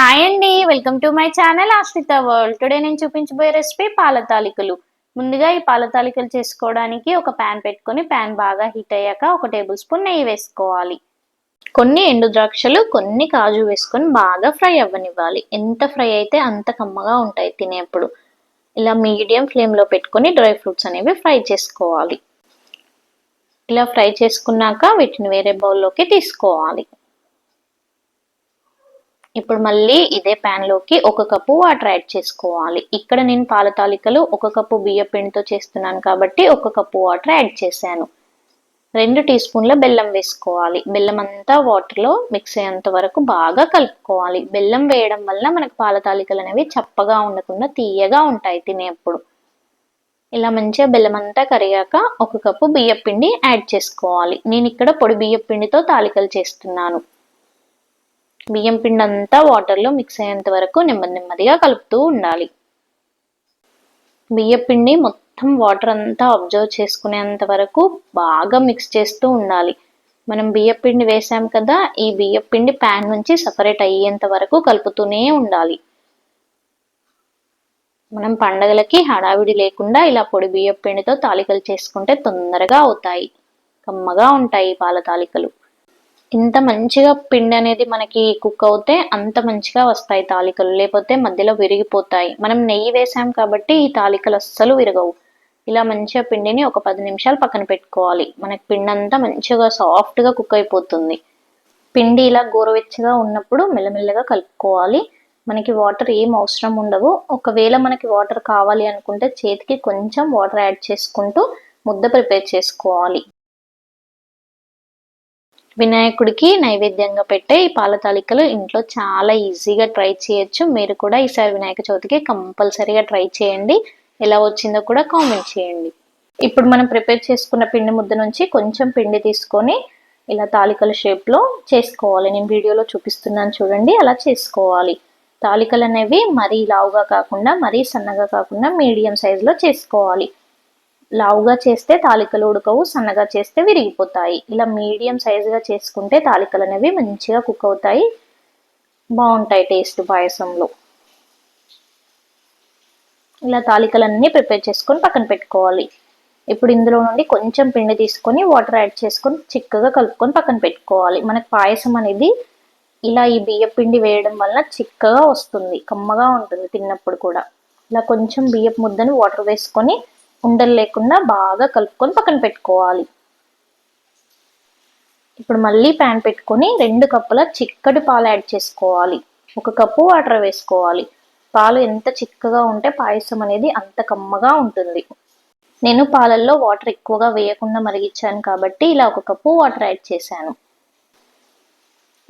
Hi అండి welcome to my channel Ashritha world today నేను చూపించబోయే రెసిపీ పాల తాలికలు ముందుగా ఈ పాల తాలికలు చేసుకోవడానికి ఒక ప్యాన్ పెట్టుకొని ప్యాన్ బాగా హీట్ అయ్యాక ఒక టేబుల్ స్పూన్ నెయ్యి వేసుకోవాలి. కొన్ని ఎండు ద్రాక్షలు కొన్ని కాజు వేసుకొని బాగా ఫ్రై అవ్వనివ్వాలి. ఎంత ఫ్రై అయితే అంత కమ్మగా ఉంటాయి తినేప్పుడు. ఇలా మీడియం ఫ్లేమ్లో పెట్టుకొని డ్రై ఫ్రూట్స్ అనేవి ఫ్రై చేసుకోవాలి. ఇలా ఫ్రై చేసుకున్నాక వీటిని వేరే బౌల్లోకి తీసుకోవాలి. ఇప్పుడు మళ్ళీ ఇదే ప్యాన్లోకి ఒక కప్పు వాటర్ యాడ్ చేసుకోవాలి. ఇక్కడ నేను పాల తాలికలు ఒక కప్పు బియ్య పిండితో చేస్తున్నాను కాబట్టి ఒక కప్పు వాటర్ యాడ్ చేశాను. రెండు టీ స్పూన్ల బెల్లం వేసుకోవాలి. బెల్లం అంతా వాటర్లో మిక్స్ అయ్యేంత వరకు బాగా కలుపుకోవాలి. బెల్లం వేయడం వల్ల మనకు పాల తాలికలు అనేవి చప్పగా ఉండకుండా తీయగా ఉంటాయి తినేప్పుడు. ఇలా మంచిగా బెల్లం అంతా కరిగాక ఒక కప్పు బియ్య పిండి యాడ్ చేసుకోవాలి. నేను ఇక్కడ పొడి బియ్య పిండితో తాలికలు చేస్తున్నాను. బియ్యం పిండి అంతా వాటర్లో మిక్స్ అయ్యేంత వరకు నెమ్మది నెమ్మదిగా కలుపుతూ ఉండాలి. బియ్యం పిండి మొత్తం వాటర్ అంతా అబ్జర్వ్ చేసుకునేంత వరకు బాగా మిక్స్ చేస్తూ ఉండాలి. మనం బియ్యం పిండి వేసాం కదా ఈ బియ్యం పిండి ప్యాన్ నుంచి సపరేట్ అయ్యేంత వరకు కలుపుతూనే ఉండాలి. మనం పండగలకి హడావిడి లేకుండా ఇలా పొడి బియ్యం పిండితో తాలికలు చేసుకుంటే తొందరగా అవుతాయి. కమ్మగా ఉంటాయి పాల తాలికలు. ఇంత మంచిగా పిండి అనేది మనకి కుక్ అవుతే అంత మంచిగా వస్తాయి తాలికలు. లేకపోతే మధ్యలో విరిగిపోతాయి. మనం నెయ్యి వేసాం కాబట్టి ఈ తాలికలు అస్సలు విరగవు. ఇలా మంచిగా పిండిని ఒక పది నిమిషాలు పక్కన పెట్టుకోవాలి. మనకి పిండి అంతా మంచిగా సాఫ్ట్గా కుక్ అయిపోతుంది. పిండి ఇలా గోరువెచ్చగా ఉన్నప్పుడు మెల్లమెల్లగా కలుపుకోవాలి. మనకి వాటర్ ఏం అవసరం ఉండవు. ఒకవేళ మనకి వాటర్ కావాలి అనుకుంటే చేతికి కొంచెం వాటర్ యాడ్ చేసుకుంటూ ముద్ద ప్రిపేర్ చేసుకోవాలి. వినాయకుడికి నైవేద్యంగా పెట్టే ఈ పాల తాలికలు ఇంట్లో చాలా ఈజీగా ట్రై చేయొచ్చు. మీరు కూడా ఈసారి వినాయక చవితికి కంపల్సరీగా ట్రై చేయండి. ఎలా వచ్చిందో కూడా కామెంట్ చేయండి. ఇప్పుడు మనం ప్రిపేర్ చేసుకున్న పిండి ముద్ద నుంచి కొంచెం పిండి తీసుకొని ఇలా తాలికల షేప్లో చేసుకోవాలి. నేను వీడియోలో చూపిస్తున్నాను చూడండి అలా చేసుకోవాలి. తాలికలు అనేవి మరీ లావుగా కాకుండా మరీ సన్నగా కాకుండా మీడియం సైజులో చేసుకోవాలి. లావుగా చేస్తే తాలికలు ఉడకవు సన్నగా చేస్తే విరిగిపోతాయి. ఇలా మీడియం సైజుగా చేసుకుంటే తాలికలు అనేవి మంచిగా కుక్ అవుతాయి. బాగుంటాయి టేస్ట్ పాయసంలో. ఇలా తాలికలన్నీ ప్రిపేర్ చేసుకొని పక్కన పెట్టుకోవాలి. ఇప్పుడు ఇందులో నుండి కొంచెం పిండి తీసుకొని వాటర్ యాడ్ చేసుకొని చిక్కగా కలుపుకొని పక్కన పెట్టుకోవాలి. మనకు పాయసం అనేది ఇలా ఈ బియ్యం పిండి వేయడం వల్ల చిక్కగా వస్తుంది. కమ్మగా ఉంటుంది తిన్నప్పుడు కూడా. ఇలా కొంచెం బియ్యపు ముద్దని వాటర్ వేసుకొని ఉండలు లేకుండా బాగా కలుపుకొని పక్కన పెట్టుకోవాలి. ఇప్పుడు మళ్ళీ ప్యాన్ పెట్టుకొని రెండు కప్పుల చిక్కటి పాలు యాడ్ చేసుకోవాలి. ఒక కప్పు వాటర్ వేసుకోవాలి. పాలు ఎంత చిక్కగా ఉంటే పాయసం అనేది అంత కమ్మగా ఉంటుంది. నేను పాలల్లో వాటర్ ఎక్కువగా వేయకుండా మరిగించాను కాబట్టి ఇలా ఒక కప్పు వాటర్ యాడ్ చేశాను.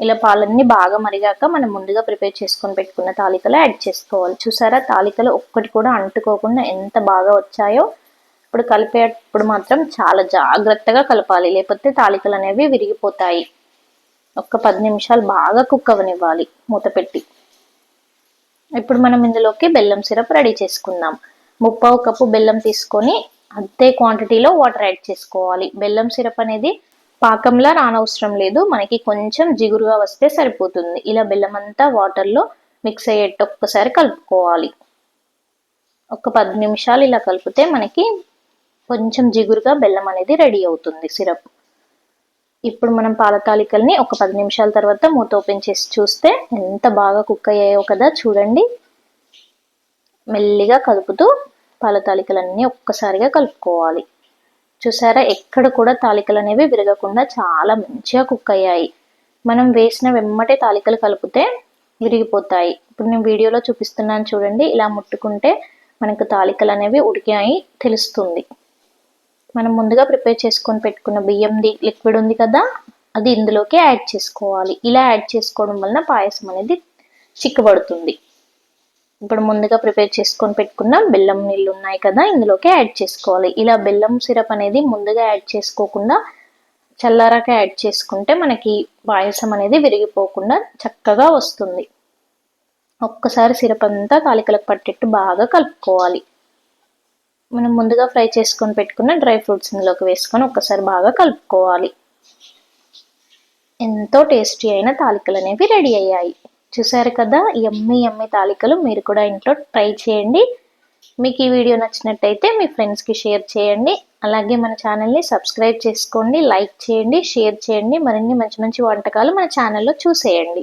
ఇలా పాలన్నీ బాగా మరిగాక మనం ముందుగా ప్రిపేర్ చేసుకొని పెట్టుకున్న తాలికలు యాడ్ చేసుకోవాలి. చూసారా? తాలికలు ఒక్కటి కూడా అంటుకోకుండా ఎంత బాగా వచ్చాయో ఇప్పుడు కలిపేటప్పుడు మాత్రం చాలా జాగ్రత్తగా కలపాలి. లేకపోతే తాలికలు అనేవి విరిగిపోతాయి. ఒక్క పది నిమిషాలు బాగా కుక్ అవనివ్వాలి మూత పెట్టి. ఇప్పుడు మనం ఇందులోకి బెల్లం సిరప్ రెడీ చేసుకుందాం. ముప్పావు కప్పు బెల్లం తీసుకొని అంతే క్వాంటిటీలో వాటర్ యాడ్ చేసుకోవాలి. బెల్లం సిరప్ అనేది పాకంలా రానవసరం లేదు. మనకి కొంచెం జిగురుగా వస్తే సరిపోతుంది. ఇలా బెల్లం అంతా వాటర్లో మిక్స్ అయ్యేట్టు ఒక్కసారి కలుపుకోవాలి. ఒక పది నిమిషాలు ఇలా కలిపితే మనకి కొంచెం జిగురుగా బెల్లం అనేది రెడీ అవుతుంది సిరప్. ఇప్పుడు మనం పాలతాలికల్ని ఒక పది నిమిషాల తర్వాత మూత ఓపెన్ చేసి చూస్తే ఎంత బాగా కుక్ అయ్యాయో కదా చూడండి. మెల్లిగా కలుపుతూ పాలతాలికలన్నీ ఒక్కసారిగా కలుపుకోవాలి. చూసారా? ఎక్కడ కూడా తాలికలు అనేవి విరగకుండా చాలా మంచిగా కుక్ అయ్యాయి. మనం వేసిన వెమ్మటే తాలికలు కలిపితే విరిగిపోతాయి. ఇప్పుడు నేను వీడియోలో చూపిస్తున్నాను చూడండి. ఇలా ముట్టుకుంటే మనకు తాలికలు అనేవి ఉడికాయి తెలుస్తుంది. మనం ముందుగా ప్రిపేర్ చేసుకొని పెట్టుకున్న బియ్యంది లిక్విడ్ ఉంది కదా అది ఇందులోకి యాడ్ చేసుకోవాలి. ఇలా యాడ్ చేసుకోవడం వలన పాయసం అనేది చిక్కబడుతుంది. ఇప్పుడు ముందుగా ప్రిపేర్ చేసుకొని పెట్టుకున్న బెల్లం నీళ్ళు ఉన్నాయి కదా ఇందులోకి యాడ్ చేసుకోవాలి. ఇలా బెల్లం సిరప్ అనేది ముందుగా యాడ్ చేసుకోకుండా చల్లారాక యాడ్ చేసుకుంటే మనకి పాయసం అనేది విరిగిపోకుండా చక్కగా వస్తుంది. ఒక్కసారి సిరప్ అంతా తాలికలకు పట్టేట్టు బాగా కలుపుకోవాలి. మనం ముందుగా ఫ్రై చేసుకొని పెట్టుకున్న డ్రై ఫ్రూట్స్ ఇందులోకి వేసుకొని ఒక్కసారి బాగా కలుపుకోవాలి. ఎంతో టేస్టీ అయిన తాలికలు అనేవి రెడీ అయ్యాయి. చూసారు కదా ఎమ్మి ఎమ్మి తాలికలు మీరు కూడా ఇంట్లో ట్రై చేయండి. మీకు ఈ వీడియో నచ్చినట్టయితే మీ ఫ్రెండ్స్కి షేర్ చేయండి. అలాగే మన ఛానల్ని సబ్స్క్రైబ్ చేసుకోండి లైక్ చేయండి షేర్ చేయండి. మరిన్ని మంచి మంచి వంటకాలు మన ఛానల్లో చూసేయండి.